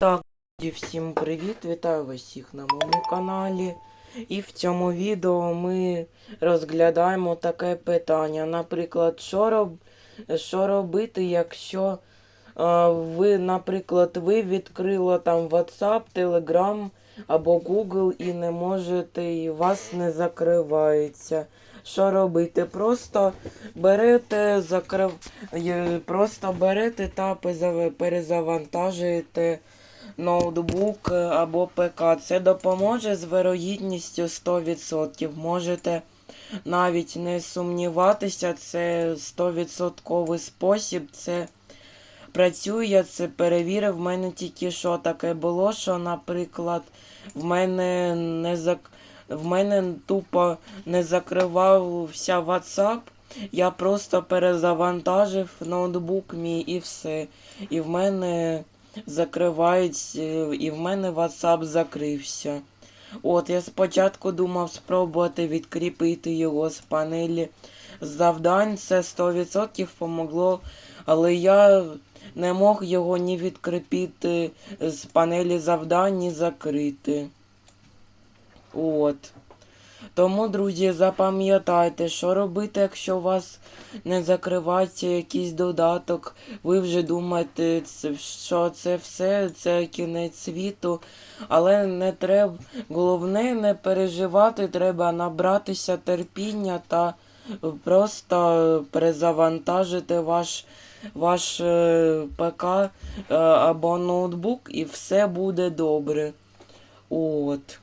Так, всім привіт! Вітаю вас всіх на моєму каналі. І в цьому відео ми розглядаємо таке питання. Наприклад, що, роб... що робити, якщо е, ви, наприклад, ви відкрили там WhatsApp, Telegram або Google і не можете, і вас не закривається. Що робити? Просто берете, закрив... просто берете та перезавантажуєте ноутбук е, або ПК. Це допоможе з вирогідністю 100%. Можете навіть не сумніватися, це 100% спосіб. Це працює, це перевірив. В мене тільки що таке було, що, наприклад, в мене не зак... в мене тупо не закривався WhatsApp. Я просто перезавантажив ноутбук мій і все. І в мене закривають, е, і в мене WhatsApp закрився. От, я спочатку думав спробувати відкріпити його з панелі завдань. Це 100% помогло, але я не мог його ні відкріпити з панелі завдань, ні закрити. От. Тому, друзі, запам'ятайте, що робити, якщо у вас не закривається якийсь додаток, ви вже думаєте, що це все, це кінець світу. Але не треба, головне не переживати, треба набратися терпіння та просто перезавантажити ваш, ваш е, ПК е, або ноутбук і все буде добре. От.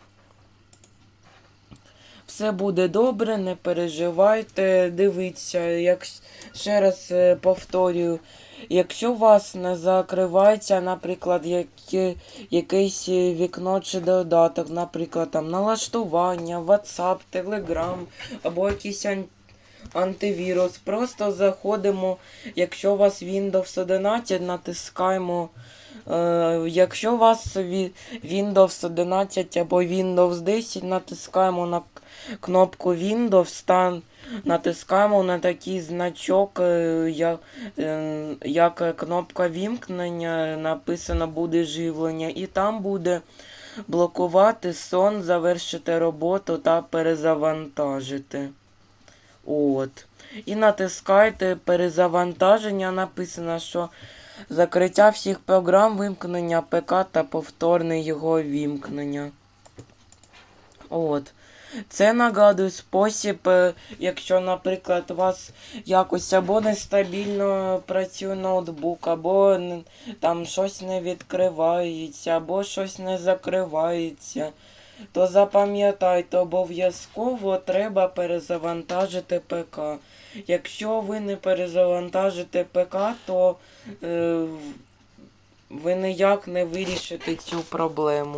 Все буде добре, не переживайте, дивіться, як ще раз е, повторюю, якщо у вас не закривається, наприклад, яке, якесь е, вікно чи додаток, наприклад, там налаштування, WhatsApp, Telegram або якийсь ан- антивірус, просто заходимо, якщо у вас Windows 11, натискаємо. Е, якщо у вас Windows 11 або Windows 10, натискаємо на кнопку Windows та натискаємо на такий значок, е, як, е, як кнопка вімкнення, написано буде живлення, і там буде блокувати сон, завершити роботу та перезавантажити. От. І натискайте перезавантаження. Написано, що закриття всіх програм, вимкнення ПК та повторне його вімкнення. От. Це нагадую спосіб, е, якщо, наприклад, у вас якось або нестабільно працює ноутбук, або там щось не відкривається, або щось не закривається, то запам'ятайте, обов'язково треба перезавантажити ПК. Якщо ви не перезавантажите ПК, то е, ви ніяк не вирішите цю проблему.